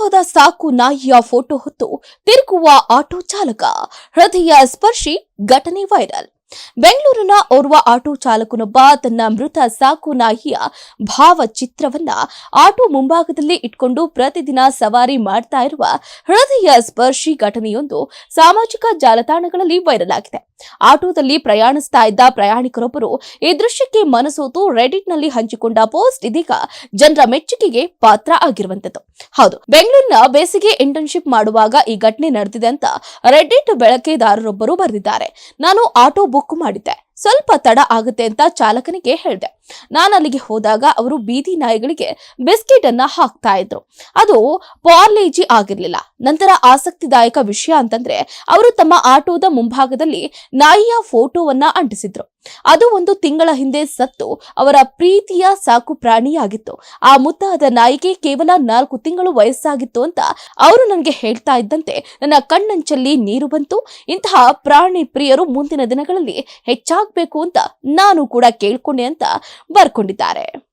ಹೋದ ಸಾಕು ನಾಯಿಯ ಫೋಟೋ ಹೊತ್ತು ತಿರುಗುವ ಆಟೋ ಚಾಲಕ ಹೃದಯ ಸ್ಪರ್ಶಿ ಘಟನೆ ವೈರಲ್. ಬೆಂಗಳೂರಿನ ಓರ್ವ ಆಟೋ ಚಾಲಕನೊಬ್ಬ ತನ್ನ ಮೃತ ಸಾಕು ನಾಯಿಯ ಭಾವಚಿತ್ರವನ್ನ ಆಟೋ ಮುಂಭಾಗದಲ್ಲಿ ಇಟ್ಕೊಂಡು ಪ್ರತಿದಿನ ಸವಾರಿ ಮಾಡ್ತಾ ಇರುವ ಹೃದಯ ಸ್ಪರ್ಶಿ ಘಟನೆಯೊಂದು ಸಾಮಾಜಿಕ ಜಾಲತಾಣಗಳಲ್ಲಿ ವೈರಲ್ ಆಗಿದೆ. ಆಟೋದಲ್ಲಿ ಪ್ರಯಾಣಿಸ್ತಾ ಇದ್ದ ಪ್ರಯಾಣಿಕರೊಬ್ಬರು ಈ ದೃಶ್ಯಕ್ಕೆ ಮನಸೋತು ರೆಡಿಟ್ನಲ್ಲಿ ಹಂಚಿಕೊಂಡ ಪೋಸ್ಟ್ ಇದೀಗ ಜನರ ಮೆಚ್ಚುಗೆಗೆ ಪಾತ್ರ ಆಗಿರುವಂತದ್ದು. ಹೌದು, ಬೆಂಗಳೂರಿನ ಬೇಸಿಗೆ ಇಂಟರ್ನ್ಶಿಪ್ ಮಾಡುವಾಗ ಈ ಘಟನೆ ನಡೆದಿದೆ ಅಂತ ರೆಡಿಟ್ ಬಳಕೆದಾರರೊಬ್ಬರು ಬರೆದಿದ್ದಾರೆ. ನಾನು ಆಟೋ ಮಾಡಿದ್ದೆ. ಸ್ವಲ್ಪ ತಡ ಆಗುತ್ತೆ ಅಂತ ಚಾಲಕನಿಗೆ ಹೇಳಿದೆ. ನಾನು ಅಲ್ಲಿಗೆ ಹೋದಾಗ ಅವರು ಬೀದಿ ನಾಯಿಗಳಿಗೆ ಬಿಸ್ಕೆಟ್ ಅನ್ನ ಹಾಕ್ತಾ ಇದ್ರು. ಅದು ಪಾರ್ಲೇಜಿ ಆಗಿರ್ಲಿಲ್ಲ. ನಂತರ ಆಸಕ್ತಿದಾಯಕ ವಿಷಯ ಅಂತಂದ್ರೆ ಅವರು ತಮ್ಮ ಆಟೋದ ಮುಂಭಾಗದಲ್ಲಿ ನಾಯಿಯ ಫೋಟೋವನ್ನ ಅಂಟಿಸಿದ್ರು. ಅದು ಒಂದು ತಿಂಗಳ ಹಿಂದೆ ಸತ್ತು ಅವರ ಪ್ರೀತಿಯ ಸಾಕು ಪ್ರಾಣಿಯಾಗಿತ್ತು. ಆ ಮುದ್ದಾದ ನಾಯಿಗೆ ಕೇವಲ ನಾಲ್ಕು ತಿಂಗಳು ವಯಸ್ಸಾಗಿತ್ತು ಅಂತ ಅವರು ನನಗೆ ಹೇಳ್ತಾ ಇದ್ದಂತೆ ನನ್ನ ಕಣ್ಣಂಚಲ್ಲಿ ನೀರು ಬಂತು. ಇಂತಹ ಪ್ರಾಣಿ ಪ್ರಿಯರು ಮುಂದಿನ ದಿನಗಳಲ್ಲಿ ಹೆಚ್ಚಾಗಬೇಕು ಅಂತ ನಾನು ಕೂಡ ಕೇಳ್ಕೊಂಡೆ ಅಂತ ಬರ್ಕೊಂಡಿದ್ದಾರೆ.